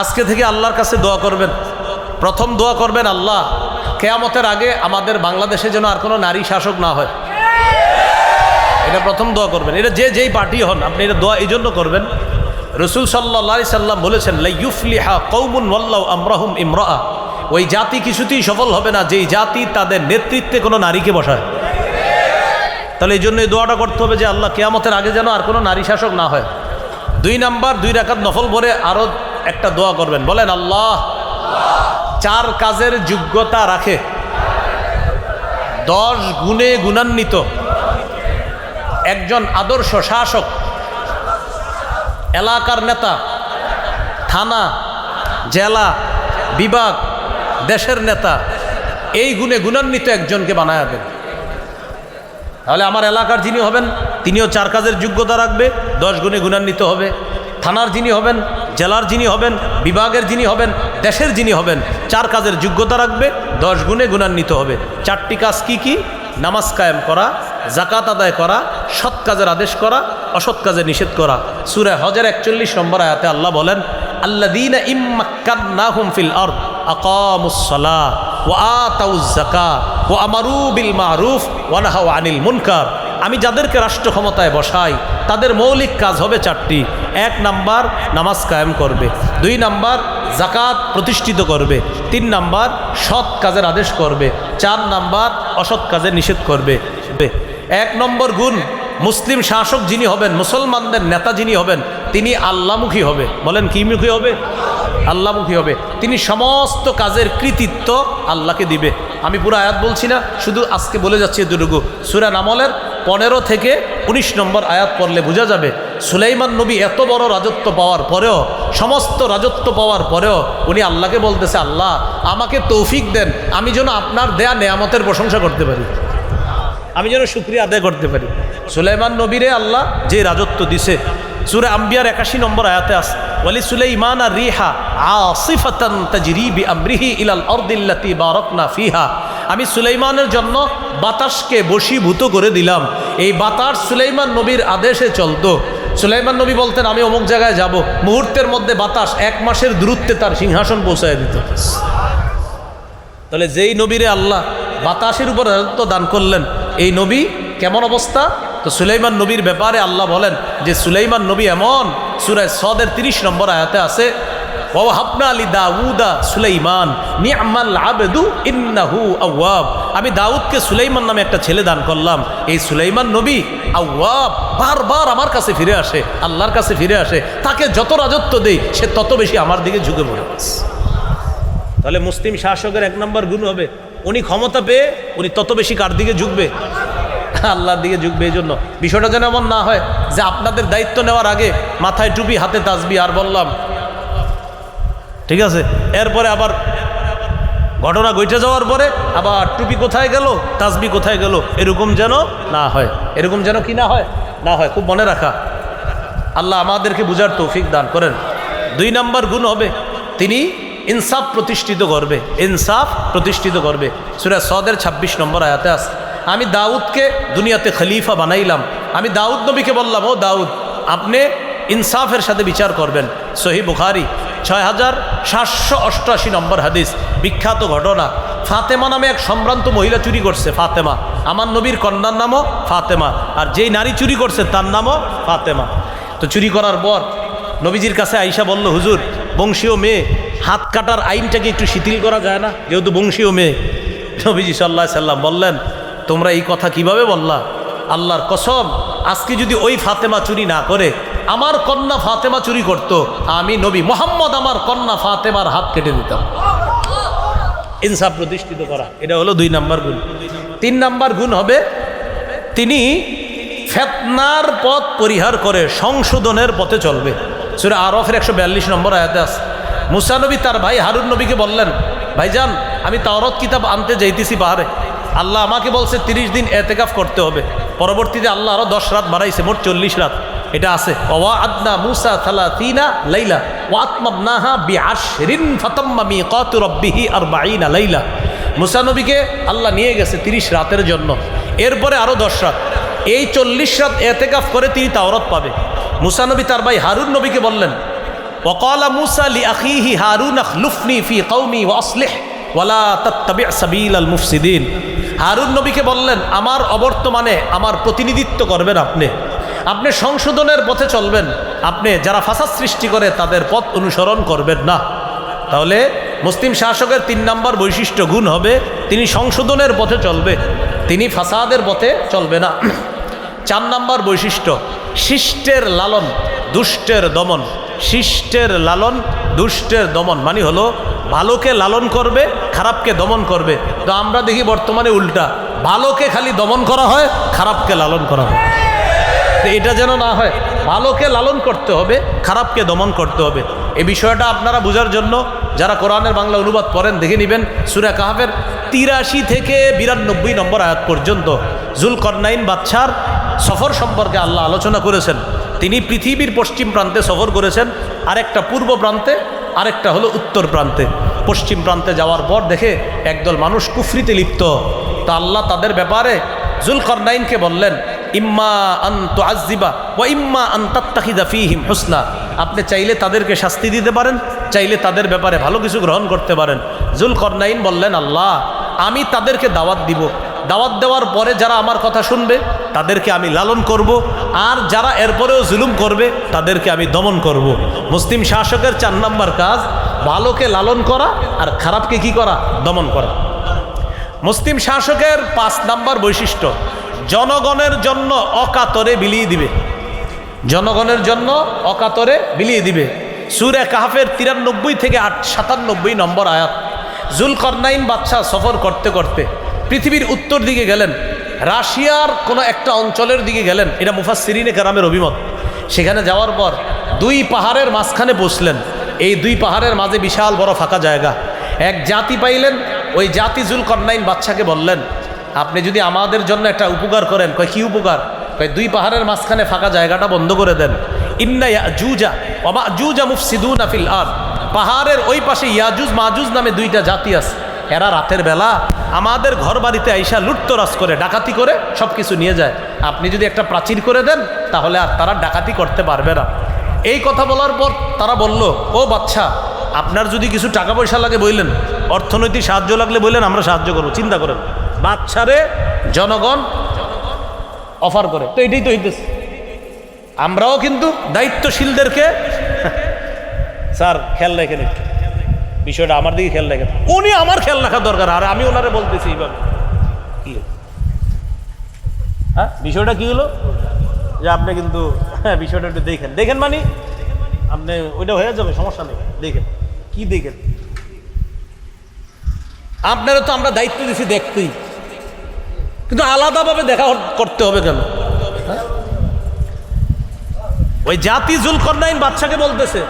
আজকে থেকে আল্লাহর কাছে দোয়া করবেন। প্রথম দোয়া করবেন, আল্লাহ, কেয়ামতের আগে আমাদের বাংলাদেশে যেন আর কোনো নারী শাসক না হয়। এটা প্রথম দোয়া করবেন। এটা যে যেই পার্টি হন, আপনি এটা দোয়া এই জন্য করবেন। রসুল সাল্লা সাল্লাম বলেছেন লাইফলিহা কৌমুন ওয়াল্লাহ আমরাহুম ইমরা ওই জাতি কিছুতেই সফল হবে না, যেই জাতি তাদের নেতৃত্বে কোনো নারীকে বসায়। তাহলে এই জন্য এই দোয়াটা করতে হবে যে, আল্লাহ, কেয়ামতের আগে যেন আর কোনো নারী শাসক না হয়। দুই নাম্বার, দুই রাকাত নফল ভরে আরও একটা দোয়া করবেন, বলেন আল্লাহ, চার কাজের যোগ্যতা রাখে। দশ গুণে গুণান্বিত। একজন আদর্শ শাসক, এলাকার নেতা, থানা, জেলা, বিভাগ, দেশের নেতা, এই গুণে গুণান্বিত একজনকে বানায় দেন। তাহলে আমার এলাকার যিনি হবেন, তিনিও চার কাজের যোগ্যতা রাখবে, দশ গুণে গুণান্বিত হবে। থানার যিনি হবেন জেলার যিনি হবেন, বিভাগের যিনি হবেন, দেশের যিনি হবেন, চার কাজের যোগ্যতা রাখবে, দশ গুণে গুণান্বিত হবে। চারটি কাজ কি কি? নামাজ কায়েম করা জাকাত আদায় করা, সৎ কাজের আদেশ করা, অসৎ কাজে নিষেধ করা। সুরে হজের একচল্লিশ নম্বর আয়াতে আল্লাহ বলেন আল্লা দিন ফিল আরদ আকামুসসালাহ ওয়া আতাউজ আমারু বিল মারুফ, ওয়া আনিল মুনকার। আমি যাদেরকে রাষ্ট্র ক্ষমতায় বসাই, তাদের মৌলিক কাজ হবে চারটি। এক নাম্বার, নামাজ কায়েম করবে। দুই নাম্বার জাকাত প্রতিষ্ঠিত করবে। তিন নাম্বার, সৎ কাজের আদেশ করবে। চার নাম্বার, অসৎ কাজের নিষেধ করবে। এক নম্বর গুণ, মুসলিম শাসক যিনি হবেন, মুসলমানদের নেতা যিনি হবেন, তিনি আল্লামুখী হবে। বলেন, কি মুখী হবে? আল্লামুখী হবে। তিনি সমস্ত কাজের কৃতিত্ব আল্লাহকে দিবে। আমি পুরো আয়াত বলছি না, শুধু আজকে বলে যাচ্ছি এতটুকু। সুরা নামলের পনেরো থেকে ১৯ নম্বর আয়াত পড়লে বোঝা যাবে, সুলাইমান নবী এত বড় রাজত্ব পাওয়ার পরেও, সমস্ত রাজত্ব পাওয়ার পরেও উনি আল্লাহকে বলতেছে, আল্লাহ, আমাকে তৌফিক দেন, আমি যেন আপনার দেয়া নেয়ামতের প্রশংসা করতে পারি। আমি যেন শুক্রিয়া আদায় করতে পারি। সুলাইমান নবীরে আল্লাহ যে রাজত্ব দিছে, সুরে আম্বিয়ার একাশি নম্বর আয়াতে আস, ওয়ালি সুলাইমান আর রিহা আসিফাতান তাজরিবি আমরিহি ইলাল আরদিল্লাতি বারাকনা ফিহা। আমি সুলাইমানের জন্য বাতাসকে বশীভূত করে দিলাম। এই বাতাস সুলাইমান নবীর আদেশে চলতো। সুলাইমান নবী বলতেন, আমি অমুক জায়গায় যাব। মুহূর্তের মধ্যে বাতাস এক মাসের দূরত্বে তার সিংহাসন পৌঁছায় দিত। তাহলে যেই নবীরে আল্লাহ বাতাসের উপর রাজত্ব দান করলেন, এই নবী কেমন অবস্থা? তো সুলাইমান নবীর ব্যাপারে আল্লাহ বলেন যে, সুলাইমান নবী এমন, সুরায় সদের তিরিশ নম্বর আয়াতে আছে দাউদা সুলাইমান আবেদু আমি দাউদকে সুলাইমান নামে একটা ছেলে দান করলাম। এই সুলাইমান নবী আওয়াব বারবার আমার কাছে ফিরে আসে, আল্লাহর কাছে ফিরে আসে। তাকে যত রাজত্ব দেই, সে তত বেশি আমার দিকে ঝুঁকে পড়ে। তাহলে মুসলিম শাসকের এক নম্বর গুণ হবে, উনি ক্ষমতা পেয়ে উনি তত বেশি কার দিকে ঝুঁকবে? আল্লাহর দিকে ঝুঁকবে এই জন্য। বিষয়টা যেন এমন না হয় যে আপনাদের দায়িত্ব নেওয়ার আগে মাথায় টুপি, হাতে তাসবি আর বললাম ঠিক আছে? এরপরে আবার ঘটনা ঘটে যাওয়ার পরে আবার টুপি কোথায় গেল তাসবি কোথায় গেল, এরকম যেন না হয়। এরকম যেন কি না হয়? না হয়, খুব মনে রাখা। আল্লাহ আমাদেরকে বুঝার তৌফিক দান করেন। দুই নাম্বার গুণ হবে, তিনি ইনসাফ প্রতিষ্ঠিত করবে, ইনসাফ প্রতিষ্ঠিত করবে। সুরা সদের ২৬ নম্বর আয়াতে আস আমি দাউদকে দুনিয়াতে খলিফা বানাইলাম। আমি দাউদ নবীকে বললাম, ও দাউদ, আপনি ইনসাফের সাথে বিচার করবেন। সহি বুখারি, ছয় হাজার সাতশো অষ্টআশি নম্বর হাদিস। বিখ্যাত ঘটনা। ফাতেমা নামে এক সম্ভ্রান্ত মহিলা চুরি করছে, ফাতেমা। আমার নবীর কন্যার নামও ফাতেমা। আর যেই নারী চুরি করছে, তার নামও ফাতেমা। তো চুরি করার পর নবীজির কাছে আইসা বলল, হুজুর, বংশীয় মেয়ে, হাত কাটার আইনটাকে একটু শিথিল করা যায় না? যেহেতু বংশীয় মেয়ে। নবীজি সাল্লাহ সাল্লাম বললেন, তোমরা এই কথা কীভাবে বললা? আল্লাহর কসম, আজকে যদি ওই ফাতেমা চুরি না করে আমার কন্যা ফাতেমা চুরি করত, আমি নবী মোহাম্মদ আমার কন্যা ফাতেমার হাত কেটে দিতাম। ইনসাফ প্রতিষ্ঠিত করা, এটা হলো দুই নাম্বার গুণ। তিন নাম্বার গুণ হবে, তিনি ফেতনার পথ পরিহার করে সংশোধনের পথে চলবে। সুরে আরফের একশো বিয়াল্লিশ নম্বর আয়াতে আছে মুসানবী তার ভাই হারুন নবীকে বললেন, ভাইজান, আমি তাওরত কিতাব আনতে যাইতেছি পাহাড়ে আল্লাহ আমাকে বলছে তিরিশ দিন এতেকাফ করতে হবে। পরবর্তীতে আল্লাহ আরও দশ রাত বাড়াইছে, মোট চল্লিশ রাত। এটা আছে। ওয়া আদনা মুসা থালা তিনা লাইলা ওয়াতমাবনাহা বি আশরিন ফাতাম্মা মিকাত রব্বিহি আরবাঈনা লাইলা। মুসা আল্লাহ নিয়ে গেছে 30 রাতের জন্য। এরপরে আরও 10 রাত। এই 40 রাত এতেকাফ করে তিনি তাওরাত পাবে। মুসানবী তার ভাই হারুন নবীকে বললেন ওকালা মুসা লি আখিহি হারুন আখলুফনি ফি কওমি ওয়া আসলিহ, ওয়ালা তাত্তাবি' সাবিলাল মুফসিদিন। হারুন নবীকে বললেন, আমার অবর্তমানে আমার প্রতিনিধিত্ব করবেন আপনি। আপনি সংশোধনের পথে চলবেন। আপনি যারা ফাসাদ সৃষ্টি করে তাদের পথ অনুসরণ করবেন না। তাহলে মুসলিম শাসকের তিন নম্বর বৈশিষ্ট্য গুণ হবে, তিনি সংশোধনের পথে চলবে, তিনি ফাসাদের পথে চলবে না। চার নম্বর বৈশিষ্ট্য, শিষ্টের লালন, দুষ্টের দমন। শিষ্টের লালন, দুষ্টের দমন মানে হলো ভালোকে লালন করবে, খারাপকে দমন করবে। তো আমরা দেখি বর্তমানে উল্টা, ভালোকে খালি দমন করা হয়, খারাপকে লালন করা হয়। তো এটা যেন না হয়, ভালোকে লালন করতে হবে, খারাপকে দমন করতে হবে। এই বিষয়টা আপনারা বোঝার জন্য যারা কোরআনের বাংলা অনুবাদ করেন দেখে নেবেন সুরা কাহাবের তিরাশি থেকে বিরানব্বই নম্বর আয়াত পর্যন্ত। জুল কর্নাইন বাচ্চার সফর সম্পর্কে আল্লাহ আলোচনা করেছেন। তিনি পৃথিবীর পশ্চিম প্রান্তে সফর করেছেন, আরেকটা পূর্ব প্রান্তে, আরেকটা হলো উত্তর প্রান্তে। পশ্চিম প্রান্তে যাওয়ার পর দেখে একদল মানুষ কুফরিতে লিপ্ত। তা আল্লাহ তাদের ব্যাপারে জুল কর্নাইনকে বললেন ইম্মা আন্ত আজিবা ও ইম্মা আন্তাত্তাহিদা ফিহিম হুসনা। আপনি চাইলে তাদেরকে শাস্তি দিতে পারেন, চাইলে তাদের ব্যাপারে ভালো কিছু গ্রহণ করতে পারেন। জুল কর্নাইন বললেন, আল্লাহ, আমি তাদেরকে দাওয়াত দিব। দাওয়াত দেওয়ার পরে যারা আমার কথা শুনবে, তাদেরকে আমি লালন করব। আর যারা এরপরেও জুলুম করবে, তাদেরকে আমি দমন করব। মুসলিম শাসকের চার নম্বর কাজ, ভালোকে লালন করা আর খারাপকে কি করা? দমন করা। মুসলিম শাসকের পাঁচ নাম্বার বৈশিষ্ট্য জনগণের জন্য অকাতরে বিলিয়ে দিবে। জনগণের জন্য অকাতরে বিলিয়ে দিবে। সুরে কাহাফের তিরানব্বই থেকে আট সাতানব্বই নম্বর আয়াত। জুল কর্নাইন বাদশাহ সফর করতে করতে পৃথিবীর উত্তর দিকে গেলেন। রাশিয়ার কোনো একটা অঞ্চলের দিকে গেলেন। এটা মুফাসিরিনে কারামের অভিমত। সেখানে যাওয়ার পর দুই পাহাড়ের মাঝখানে বসলেন। এই দুই পাহাড়ের মাঝে বিশাল বড় ফাঁকা জায়গা। এক জাতি পাইলেন, ওই জাতি জুল কর্নাইন বাচ্চাকে বললেন আপনি যদি আমাদের জন্য একটা উপকার করেন, কয়, কি উপকার? কয়, দুই পাহাড়ের মাঝখানে ফাঁকা জায়গাটা বন্ধ করে দেন। ইন্না জুজা অবা জুজা মুফসিদুন আফিল আর পাহাড়ের ওই পাশে ইয়াজুজ মাজুজ নামে দুইটা জাতি আছে। এরা রাতের বেলা আমাদের ঘর বাড়িতে আইসা লুটতরাজ করে, ডাকাতি করে সব কিছু নিয়ে যায়। আপনি যদি একটা প্রাচীর করে দেন, তাহলে আর তারা ডাকাতি করতে পারবে না। এই কথা বলার পর তারা বলল, ও বাচ্চা, আপনার যদি কিছু টাকা পয়সা লাগে বললেন অর্থনৈতিক সাহায্য লাগলে বললেন আমরা সাহায্য করব, চিন্তা করেন। বাচ্চারে জনগণ অফার করে। তো এটাই তো হইতেছে। আমরাও কিন্তু দায়িত্বশীলদেরকে স্যার, খেয়াল রাখেন একটু। বিষয়টা আমার দিকে খেয়াল রাখেন। উনি আমার খেয়াল রাখা দরকার, আর আমি ওনারে বলতেছি এইভাবে। কি হ্যাঁ বিষয়টা কি হলো? যে আপনি কিন্তু হ্যাঁ বিষয়টা একটু দেখেন। দেখেন মানে? আপনি ওইটা হয়ে যাবে, সমস্যা নেই। দেখেন। কি দেখেন? আপনারা তো আমরা দায়িত্ব দিছি দেখতেই। কিন্তু আলাদাভাবে দেখা করতে হবে কেন? হ্যাঁ? ওই জাতি জুল কর্নাইন বাচ্চাকে বলতেছে,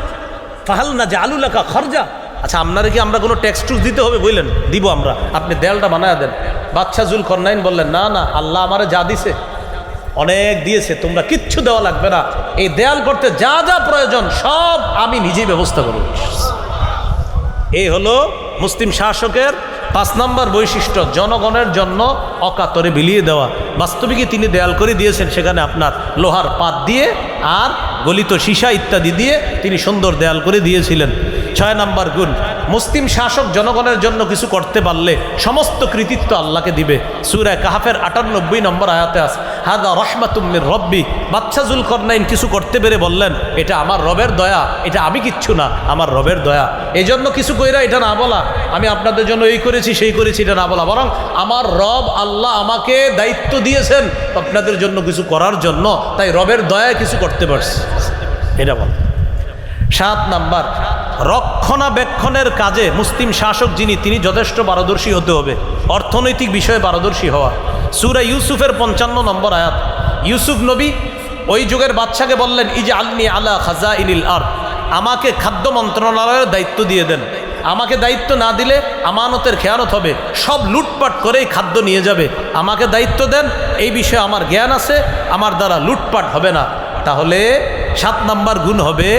ফাহাল না যে আলু লেখা খরজা। আচ্ছা আপনারা কি আমরা কোনো ট্যাক্স টুক্স দিতে হবে? বললেন, দিব আমরা। আপনি দেয়ালটা বানায় দেন। বাচ্চা জুল কর্নাইন বললেন, না না, আল্লাহ আমারে যা দিছে, অনেক দিয়েছে, তোমরা কিচ্ছু দেওয়া লাগবে না। এই দেয়াল করতে যা যা প্রয়োজন, সব আমি নিজেই ব্যবস্থা করব। এই হলো মুসলিম শাসকের পাঁচ নম্বর বৈশিষ্ট্য, জনগণের জন্য অকাতরে বিলিয়ে দেওয়া। বাস্তবিকই তিনি দেয়াল করে দিয়েছেন সেখানে আপনার লোহার পাত দিয়ে আর গলিত সীসা ইত্যাদি দিয়ে তিনি সুন্দর দেয়াল করে দিয়েছিলেন। ছয় নম্বর গুণ, মুসলিম শাসক জনগণের জন্য কিছু করতে পারলে সমস্ত কৃতিত্ব আল্লাহকে দিবে। সুরায় কাহাফের আটানব্বই নম্বর আয়াতে আস হাদা রহমাতুম্মির রব্বি। বাচ্চা জুল করনাইন কিছু করতে পেরে বললেন, এটা আমার রবের দয়া, এটা আমি কিচ্ছু না, আমার রবের দয়া। এই জন্য কিছু কইরা এটা না বলা। আমি আপনাদের জন্য এই করেছি, সেই করেছি, এটা না বলা। বরং আমার রব আল্লাহ আমাকে দায়িত্ব দিয়েছেন আপনাদের জন্য কিছু করার জন্য, তাই রবের দয়ায় কিছু করতে পারছি। এটা বল। সাত নাম্বার রক্ষণাবেক্ষণের কাজে মুসলিম শাসক যিনি, তিনি যথেষ্ট পারদর্শী হতে হবে। অর্থনৈতিক বিষয়ে পারদর্শী হওয়া। সুরা ইউসুফের পঞ্চান্ন নম্বর আয়াত। ইউসুফ নবী ওই যুগের বাচ্চাকে বললেন, ইজে আলনি আলা খাজা ইনিল আর আমাকে খাদ্য মন্ত্রণালয়ের দায়িত্ব দিয়ে দেন। আমাকে দায়িত্ব না দিলে আমানতের খেয়ানত হবে। সব লুটপাট করেই খাদ্য নিয়ে যাবে। আমাকে দায়িত্ব দেন। এই বিষয়ে আমার জ্ঞান আছে। আমার দ্বারা লুটপাট হবে না। তাহলে সাত নাম্বার গুণ হবে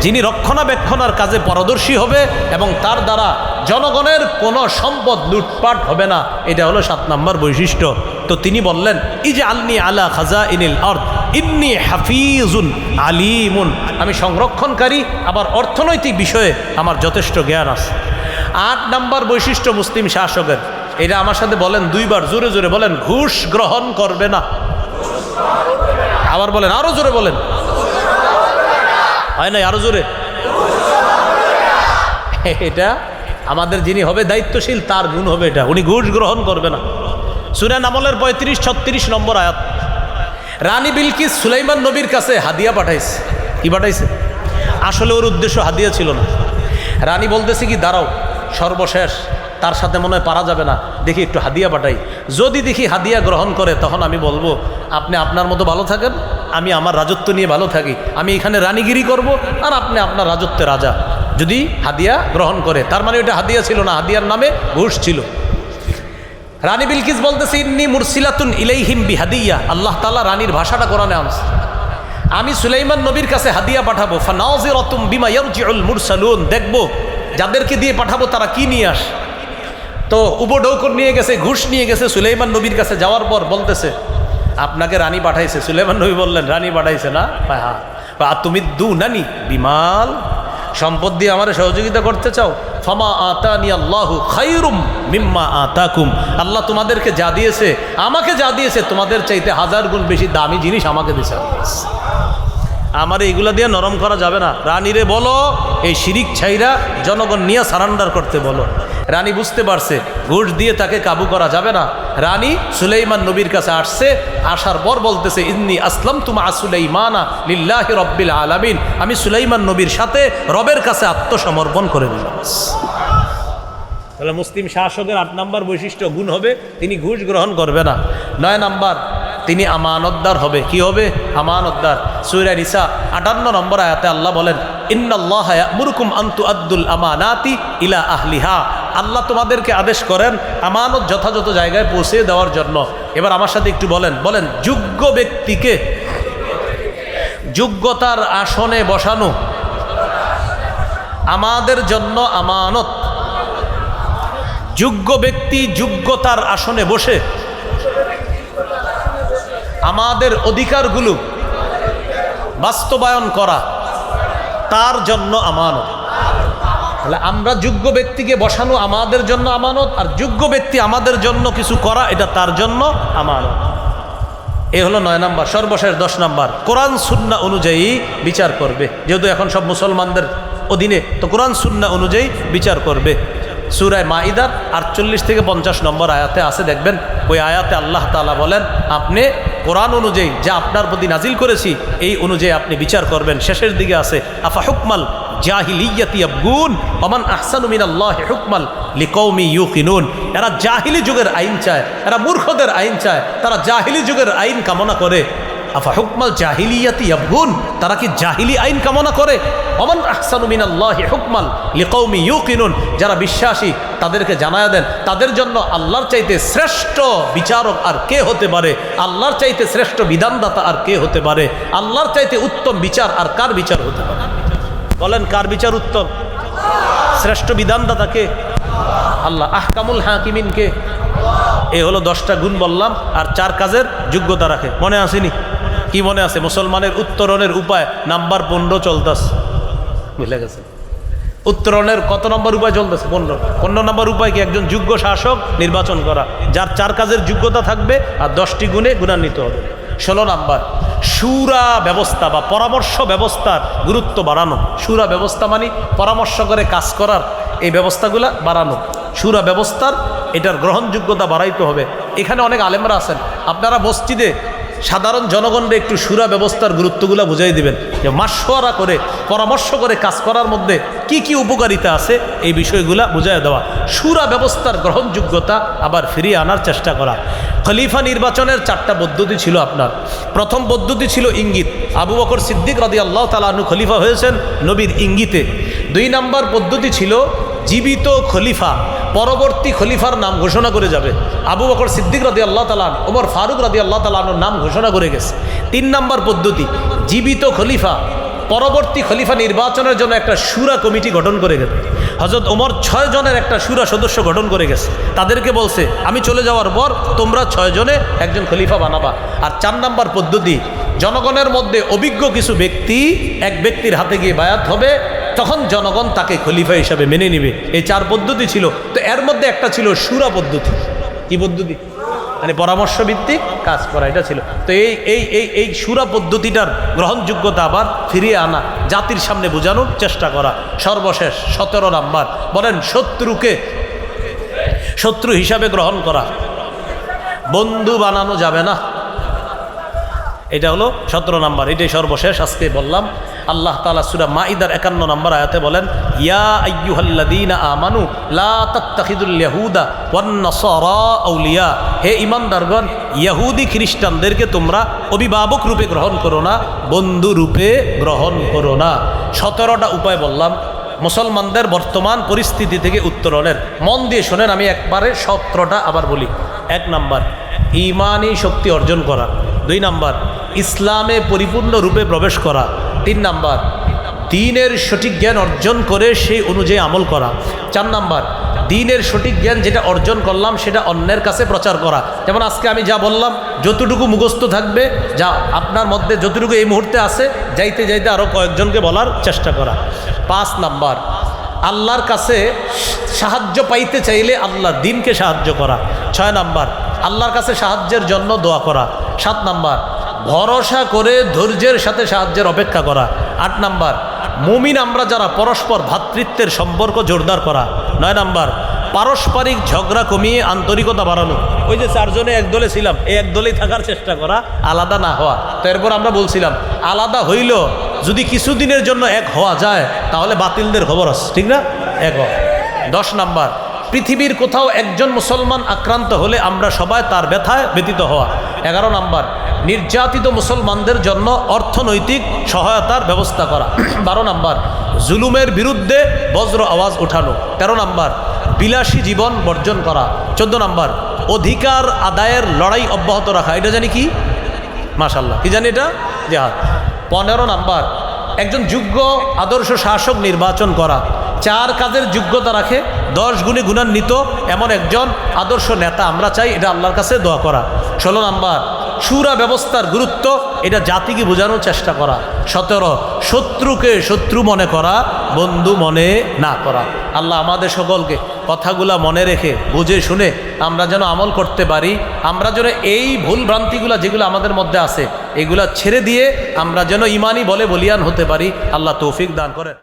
যিনি রক্ষণাবেক্ষণার কাজে পারদর্শী হবে এবং তার দ্বারা জনগণের কোনো সম্পদ লুটপাট হবে না। এটা হলো সাত নাম্বার বৈশিষ্ট্য। তো তিনি বললেন ই যে আলনি আলা খাজা ইনিল অর্থ ইন্নি হাফিজুন আলিমুন। আমি সংরক্ষণকারী, আবার অর্থনৈতিক বিষয়ে আমার যথেষ্ট জ্ঞান আছে। আট নাম্বার বৈশিষ্ট্য মুসলিম শাসকের। এটা আমার সাথে বলেন দুইবার, জোরে জোরে বলেন, ঘুষ গ্রহণ করবে না। আবার বলেন আরও জোরে বলেন হয় নাই আরও জোরে? এটা আমাদের যিনি হবে দায়িত্বশীল, তার গুণ হবে এটা। উনি ঘুষ গ্রহণ করবে না। সুরেন আমলের পঁয়ত্রিশ, ছত্রিশ নম্বর আয়াত। রানী বিলকিস সুলাইমান নবীর কাছে হাদিয়া পাঠাইছে। কি পাঠাইছে? আসলে ওর উদ্দেশ্য হাদিয়া ছিল না। রানী বলতেছে কি, দাঁড়াও, সর্বশেষ, তার সাথে মনে হয় পারা যাবে না। দেখি একটু হাদিয়া পাঠাই। যদি দেখি হাদিয়া গ্রহণ করে, তখন আমি বলব, আপনি আপনার মতো ভালো থাকেন। আমি আমার রাজত্ব নিয়ে ভালো থাকি, আমি এখানে রানীগিরি করব আর আপনি আপনার রাজত্বে রাজা। যদি হাদিয়া গ্রহণ করে, তার মানে ওইটা হাদিয়া ছিল না, হাদিয়ার নামে ঘুষ ছিল। রানী বিলকিস বলতেছে, ইন্নি মুরসিলাতুন ইলাইহিম বিহাদিয়া। আল্লাহ তালা রানীর ভাষাটা কোরআনে আনছে। আমি সুলাইমান নবীর কাছে হাদিয়া পাঠাবো। ফানাজিরাতুম বিমা ইয়ারজিউল মুরসালুন। দেখব, যাদেরকে দিয়ে পাঠাবো তারা কি নিয়ে আস? তো উপঢৌকর নিয়ে গেছে, ঘুষ নিয়ে গেছে, সুলাইমান নবীর কাছে যাওয়ার পর বলতেছে আপনাকে রানী পাঠাইছে, সুলেমান নবী বললেন, রানী পাঠাইছে না? হ্যাঁ। আর তুমি দু নানি বিমাল। সম্পদ দিয়ে আমার সহযোগিতা করতে চাও? ফমা আতানি আল্লাহ খাইরুম মিম্মা আতাকুম। আল্লাহ তোমাদেরকে যা দিয়েছে, আমাকে যা দিয়েছে, তোমাদের চাইতে হাজার গুণ বেশি দামি জিনিস আমাকে দিয়েছে। আমার এইগুলা দিয়ে নরম করা যাবে না। রানীরে বলো, এই শিরিক ছাইরা জনগণ নিয়ে সারান্ডার করতে বলো। রানী বুঝতে পারছে, ঘুষ দিয়ে তাকে কাবু করা যাবে না। রানী সুলাইমান নবীর কাছে আসছে, আসার পর বলতেছে, ইন্নি আসলাম তুমা সুলাইমানা লিল্লাহ রব্বিল আলামিন। আমি সুলাইমান নবীর সাথে রবের কাছে আত্মসমর্পণ করে দিলাম। তাহলে মুসলিম শাসকের আট নম্বর বৈশিষ্ট্য গুণ হবে, তিনি ঘুষ গ্রহণ করবে না। নয় নাম্বার তিনি আমানতদার হবে। কি হবে? আমানতদার। সুরা নিসা আটান্ন নম্বর আয়াতে আল্লাহ বলেন, ইন্নাল্লাহ মুরকুম আন্তু আব্দুল আমানাতি ইলা আহলিহা। আল্লাহ তোমাদেরকে আদেশ করেন আমানত যথাযথ জায়গায় পৌঁছে দেওয়ার জন্য। এবার আমার সাথে একটু বলেন। বলেন, যোগ্য ব্যক্তিকে যোগ্যতার আসনে বসানো আমাদের জন্য আমানত। যোগ্য ব্যক্তি যোগ্যতার আসনে বসে আমাদের অধিকারগুলো বাস্তবায়ন করা তার জন্য আমানত। তাহলে আমরা যোগ্য ব্যক্তিকে বসানো আমাদের জন্য আমানত, আর যোগ্য ব্যক্তি আমাদের জন্য কিছু করা, এটা তার জন্য আমানত। এ হলো নয় নাম্বার, সর্বশেষ দশ নাম্বার। কোরআন, সুন্না অনুযায়ী বিচার করবে। যেহেতু এখন সব মুসলমানদের অধীনে, তো কোরআন, সুন্না অনুযায়ী বিচার করবে। সুরায় মাইদার আটচল্লিশ থেকে পঞ্চাশ নম্বর আয়াতে আছে, দেখবেন ওই আয়াতে আল্লাহ তালা বলেন, আপনি কোরআন অনুযায়ী যা আপনার প্রতি নাজিল করেছি, এই অনুযায়ী আপনি বিচার করবেন। শেষের দিকে আছে, আফা হুকমাল জাহিলিয়াতি আবগুন অমান আহসানুমিন আল্লাহ হুকমাল লিকৌমি ইউকিনুন। এরা জাহিলি যুগের আইন চায়, এরা মূর্খদের আইন চায়, তারা জাহিলি যুগের আইন কামনা করে। আফা হুকমাল জাহিলিয়াতি আবগুন তারা কি জাহিলি আইন কামনা করে? অমান আহসানু হুকমাল লিকৌমি ইউকিনুন। যারা বিশ্বাসী, তাদেরকে জানায়া দেন, তাদের জন্য আল্লাহর চাইতে শ্রেষ্ঠ বিচারক আর কে হতে পারে? আল্লাহর চাইতে শ্রেষ্ঠ বিধানদাতা আর কে হতে পারে? আল্লাহর চাইতে উত্তম বিচার আর কার বিচার হতে পারে? বলেন, কার বিচার উত্তম? শ্রেষ্ঠ বিধানদাতাকে আল্লাহ আহকামুল হাকিমিনকে এ হলো দশটা গুণ বললাম, আর চার কাজের যোগ্যতা রাখে। মনে আসেনি? কি মনে আছে? মুসলমানের উত্তরণের উপায় নাম্বার পনেরো চলতেছে। বুঝলে গেছে? উত্তরণের কত নম্বর উপায় চলতেছে? পনেরো। পনেরো নম্বর উপায় কি? একজন যোগ্য শাসক নির্বাচন করা। যার চার কাজের যোগ্যতা থাকবে আর দশটি গুণে গুণান্বিত হবে। ষোলো নাম্বার, সুরা ব্যবস্থা বা পরামর্শ ব্যবস্থার গুরুত্ব বাড়ানো। সুরা ব্যবস্থা মানে পরামর্শ করে কাজ করার এই ব্যবস্থাগুলা বাড়ানো। সুরা ব্যবস্থার এটার গ্রহণযোগ্যতা বাড়াইতে হবে। এখানে অনেক আলেমরা আছেন। আপনারা মসজিদে সাধারণ জনগণকে একটু সুরা ব্যবস্থার গুরুত্বগুলো বুঝাই দিবেন যে মাসোয়ারা করে, পরামর্শ করে কাজ করার মধ্যে কি কি উপকারিতা আছে, এই বিষয়গুলা বুঝাই দেওয়া। সুরা ব্যবস্থার গ্রহণযোগ্যতা আবার ফিরিয়ে আনার চেষ্টা করা। খলিফা নির্বাচনের চারটা পদ্ধতি ছিল আপনার। প্রথম পদ্ধতি ছিল ইঙ্গিত। আবু বকর সিদ্দিক রাদি আল্লাহ তালু খলিফা হয়েছেন নবীর ইঙ্গিতে। দুই নাম্বার পদ্ধতি ছিল জীবিত খলিফা। পরবর্তী খলিফার নাম ঘোষণা করে যাবে। আবু বকর সিদ্দিক রাদি আল্লাহ তালান ওমর ফারুক রাদি আল্লাহ তালানোর নাম ঘোষণা করে গেছে। তিন নম্বর পদ্ধতি, জীবিত খলিফা, পরবর্তী খলিফা নির্বাচনের জন্য একটা সুরা কমিটি গঠন করে গেছে। হজরত ওমর ছয় জনের একটা সুরা সদস্য গঠন করে গেছে। তাদেরকে বলছে, আমি চলে যাওয়ার পর তোমরা ছয় জনে একজন খলিফা বানাবা। আর চার নাম্বার পদ্ধতি, জনগণের মধ্যে অভিজ্ঞ কিছু ব্যক্তি এক ব্যক্তির হাতে গিয়ে বায়াত হবে তখন জনগণ তাকে খলিফা হিসাবে মেনে নেবে। এই চার পদ্ধতি ছিল। তো এর মধ্যে একটা ছিল সুরা পদ্ধতি। কি পদ্ধতি? মানে পরামর্শ ভিত্তিক কাজ করা, এটা ছিল। তো এই এই এই এই সুরা পদ্ধতিটার গ্রহণযোগ্যতা আবার ফিরিয়ে আনা, জাতির সামনে বোঝানোর চেষ্টা করা। সর্বশেষ সতেরো নাম্বার। বলেন, শত্রুকে শত্রু হিসাবে গ্রহণ করা। বন্ধু বানানো যাবে না। এটা হলো সতেরো নাম্বার। এটাই সর্বশেষ, আজকে বললাম। আল্লাহ তালা সুরা মাইদার একান্ন নম্বর আয়াতে বলেন, ইয়া আইয়ুহাল্লাদিনা আমানু, লা তাত্তাখিদুল ইয়াহুদা ওয়ান নাসারা আউলিয়া। হে ইমানদারগণ ইয়াহুদি খ্রিস্টানদেরকে তোমরা অভিভাবক রূপে গ্রহণ করো না, বন্ধু রূপে গ্রহণ করো না। সতেরোটা উপায় বললাম। মুসলমানদের বর্তমান পরিস্থিতি থেকে উত্তরণের মন দিয়ে শোনেন, আমি একবারে সতেরোটা আবার বলি। এক নাম্বার ইমানি শক্তি অর্জন করা। দুই নাম্বার, ইসলামে পরিপূর্ণ রূপে প্রবেশ করা। তিন নাম্বার, দিনের সঠিক জ্ঞান অর্জন করে সেই অনুযায়ী আমল করা। চার নাম্বার, দিনের সঠিক জ্ঞান যেটা অর্জন করলাম সেটা অন্যের কাছে প্রচার করা। যেমন আজকে আমি যা বললাম, যতটুকু মুখস্থ থাকবে, যা আপনার মধ্যে যতটুকু এই মুহূর্তে আছে, যাইতে যাইতে আরও কয়েকজনকে বলার চেষ্টা করা। পাঁচ নাম্বার, আল্লাহর কাছে সাহায্য পাইতে চাইলে আল্লাহ দিনকে সাহায্য করা। ছয় নাম্বার, আল্লাহর কাছে সাহায্যের জন্য দোয়া করা। সাত নাম্বার ভরসা করে ধৈর্যের সাথে সাহায্যের অপেক্ষা করা। আট নাম্বার, মুমিন আমরা যারা পরস্পর ভ্রাতৃত্বের সম্পর্ক জোরদার করা। নয় নাম্বার, পারস্পরিক ঝগড়া কমিয়ে আন্তরিকতা বাড়ানো। ওই যে চারজনে এক দলে ছিলাম, এই এক দলেই থাকার চেষ্টা করা, আলাদা না হওয়া। তো এরপর আমরা বলছিলাম, আলাদা হইল যদি কিছুদিনের জন্য এক হওয়া যায়, তাহলে বাতিলদের খবর আছে। ঠিক না? এক। দশ নাম্বার, পৃথিবীর কোথাও একজন মুসলমান আক্রান্ত হলে আমরা সবাই তার ব্যথায় ব্যতীত হওয়া। এগারো নাম্বার, নির্যাতিত মুসলমানদের জন্য অর্থনৈতিক সহায়তার ব্যবস্থা করা। বারো নাম্বার, জুলুমের বিরুদ্ধে বজ্র আওয়াজ ওঠানো তেরো নাম্বার, বিলাসী জীবন বর্জন করা। চোদ্দ নাম্বার, অধিকার আদায়ের লড়াই অব্যাহত রাখা। এটা জানি কি? মাশাল্লাহ কি জানি এটা? যে হ্যাঁ। পনেরো নাম্বার, একজন যোগ্য আদর্শ শাসক নির্বাচন করা। চার কাজের যোগ্যতা রাখে দশ গুণে গুণান্বিত এমন একজন আদর্শ নেতা আমরা চাই, এটা আল্লাহর কাছে দোয়া করা। ষোলো নাম্বার, সুরা ব্যবস্থার গুরুত্ব, এটা জাতিকে বোঝানোর চেষ্টা করা। সতেরো, শত্রুকে শত্রু মনে করা, বন্ধু মনে না করা। আল্লাহ আমাদের সকলকে কথাগুলা মনে রেখে, বুঝে শুনে আমরা যেন আমল করতে পারি, আমরা যেন এই ভুল ভ্রান্তিগুলা যেগুলো আমাদের মধ্যে আছে, এগুলা ছেড়ে দিয়ে আমরা যেন ইমানই বলে বলিয়ান হতে পারি। আল্লাহ তৌফিক দান করেন।